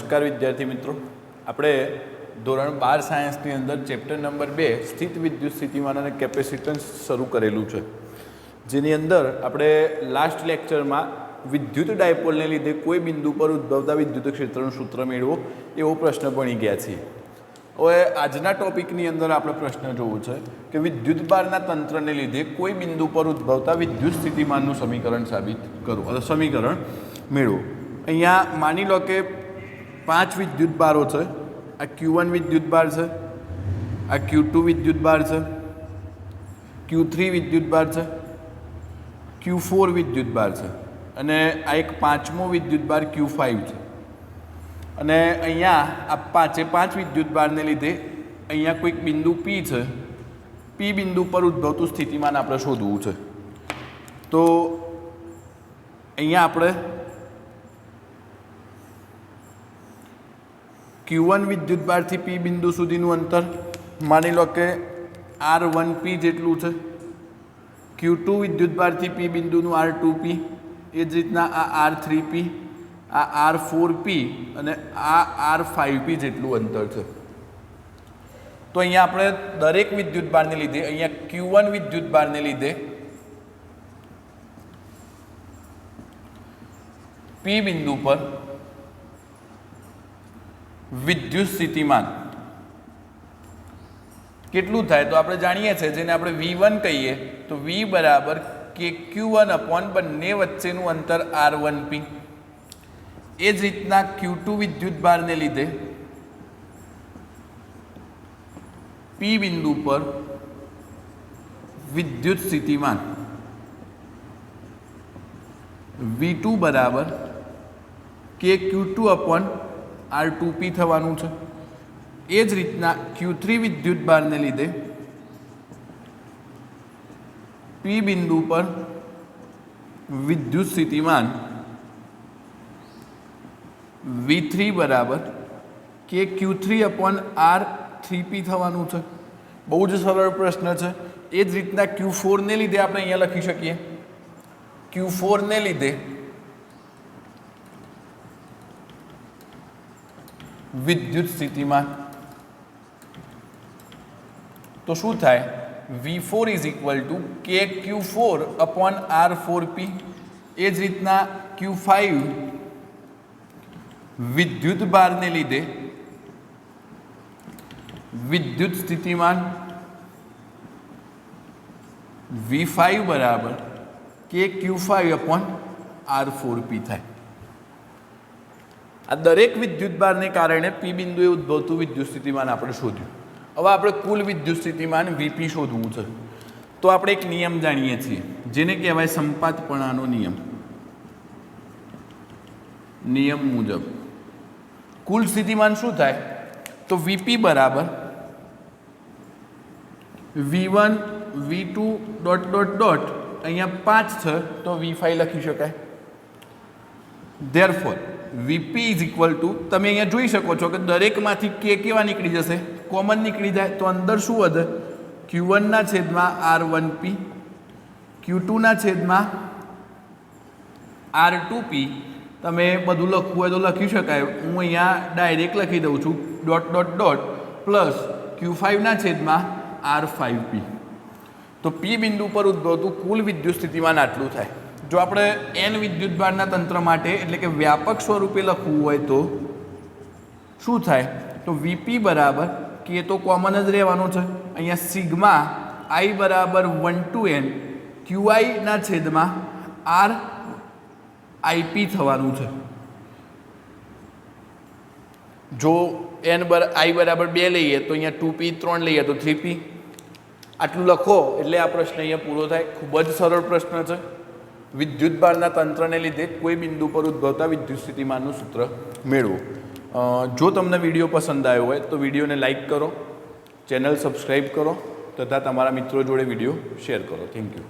નમસ્કાર વિદ્યાર્થી મિત્રો. આપણે ધોરણ બાર સાયન્સની અંદર ચેપ્ટર નંબર બે, સ્થિત વિદ્યુત સ્થિતિમાન અને કેપેસિટન્સ શરૂ કરેલું છે. જેની અંદર આપણે લાસ્ટ લેક્ચરમાં વિદ્યુત ડાયપોલને લીધે કોઈ બિંદુ પર ઉદ્ભવતા વિદ્યુત ક્ષેત્રનું સૂત્ર મેળવો એવો પ્રશ્ન ભણી ગયા છીએ. હવે આજના ટોપિકની અંદર આપણે પ્રશ્ન જોવો છે કે વિદ્યુત બારના તંત્રને લીધે કોઈ બિંદુ પર ઉદ્ભવતા વિદ્યુત સ્થિતિમાનનું સમીકરણ સાબિત કરો અથવા સમીકરણ મેળવો. અહીંયા માની લો કે પાંચ વિદ્યુત બારો છે. આ ક્યુ વન વિદ્યુત બાર છે. આ ક્યુ ટુ વિદ્યુત બાર છે. ક્યુ થ્રી વિદ્યુત બાર છે. ક્યુ ફોર વિદ્યુત બાર છે. અને આ એક પાંચમો વિદ્યુત બાર ક્યુ ફાઇવ છે. અને અહીંયા આ પાંચે પાંચ વિદ્યુત બારને લીધે અહીંયા કોઈક બિંદુ પી છે. પી બિંદુ પર ઉદ્ભવતું સ્થિતિમાન આપણે શોધવું છે. તો અહીંયા આપણે ક્યુ વન વિદ્યુત બારથી પી બિંદુ સુધીનું અંતર, માની લો કે આર વન પી જેટલું છે. ક્યુ ટુ વિદ્યુત બારથી પી બિંદુનું આર ટુ પી એ જ રીતના આ આર થ્રી પી આ આર ફોર પી અને આ આર ફાઇવ પી જેટલું અંતર છે. તો અહીંયા આપણે દરેક વિદ્યુત બારને લીધે, અહીંયા ક્યુ વન વિદ્યુત બારને લીધે પી બિંદુ પર વિદ્યુત સ્થિતિમાન. કેટલું થાય તો આપણે જાણીએ છીએ, જેને આપણે વી વન કહીએ, તો વી બરાબર કે ક્યુ વન અપોન બંને વચ્ચેનું અંતર આર વન પી એ જ રીતના ક્યુ ટુ વિદ્યુત ભારને લીધે પી બિંદુ પર વિદ્યુત સ્થિતિમાન. વી ટુ બરાબર K Q two upon R two P થવાનું છે. એ જ રીતના ક્યુ થ્રી વિદ્યુત ભારને લીધે પી બિંદુ પર વિદ્યુત સ્થિતિમાન વી થ્રી બરાબર K Q three upon R three P થવાનું છે. બહુ જ સરળ પ્રશ્ન છે. એ જ રીતના ક્યુ ફોરને લીધે આપણે અહીંયા લખી શકીએ. ક્યુ ફોરને લીધે વિદ્યુત સ્થિતિમાન તો શું થાય? V four is equal to K Q four upon R four P એ જ રીતના ક્યુ ફાઇવ વિદ્યુત ભારને લીધે વિદ્યુત સ્થિતિમાન વી ફાઇવ બરાબર K Q five upon R four P થાય. આ દરેક વિદ્યુત ભારને કારણે પી બિંદુએ ઉદ્ભવતું વિદ્યુત સ્થિતિમાન આપણે શોધ્યું. હવે આપણે કુલ વિદ્યુત સ્થિતિમાન વીપી શોધવું છે. તો આપણે એક નિયમ જાણીએ છીએ, જેને કહેવાય સંપાતપણાનો નિયમ. નિયમ મુજબ, કુલ સ્થિતિમાન શું થાય? તો વીપી બરાબર V one V two dot dot dot અહીંયા પાંચ છે, તો વી ફાઈવ લખી શકાય. Therefore VP is equal to તમે અહીંયા જોઈ શકો છો કે દરેકમાંથી કે કેવા નીકળી જશે? કોમન નીકળી જાય, તો અંદર શું વધે? ક્યુ વનના છેદમાં આર વન પી ક્યુ ટુના છેદમાં આર ટુ પી તમે બધું લખવું હોય તો લખી શકાય. હું અહીંયા ડાયરેક્ટ લખી દઉં છું. Dot dot dot plus Q ફાઇવના છેદમાં આર ફાઇવ પી તો પી બિંદુ પર ઉદ્ભવતું કુલ વિદ્યુત સ્થિતિમાન આટલું થાય. જો આપણે એન વિદ્યુત ભારના તંત્ર માટે એટલે કે વ્યાપક સ્વરૂપે લખવું હોય તો શું થાય? તો વીપી બરાબર કે તો કોમન જ રહેવાનું છે. અહીંયા સિગ્મા આઈ બરાબર વન ટુ એન ક્યુઆઈના છેદમાં આર આઈપી થવાનું છે. જો એન બર આઈ બરાબર બે લઈએ તો અહીંયા ટુ પી ત્રણ લઈએ તો થ્રી પી આટલું લખો એટલે આ પ્રશ્ન અહીંયા પૂરો થાય. ખૂબ જ સરળ પ્રશ્ન છે. વિદ્યુત ભારના તંત્રને લીધે કોઈ બિંદુ પર ઉદ્ભવતા વિદ્યુત સ્થિતિમાનનું સૂત્ર મેળવો. જો તમને વીડિયો પસંદ આવ્યો હોય તો વિડીયોને લાઇક કરો, ચેનલ સબસ્ક્રાઈબ કરો તથા તમારા મિત્રો જોડે વીડિયો શેર કરો. Thank you.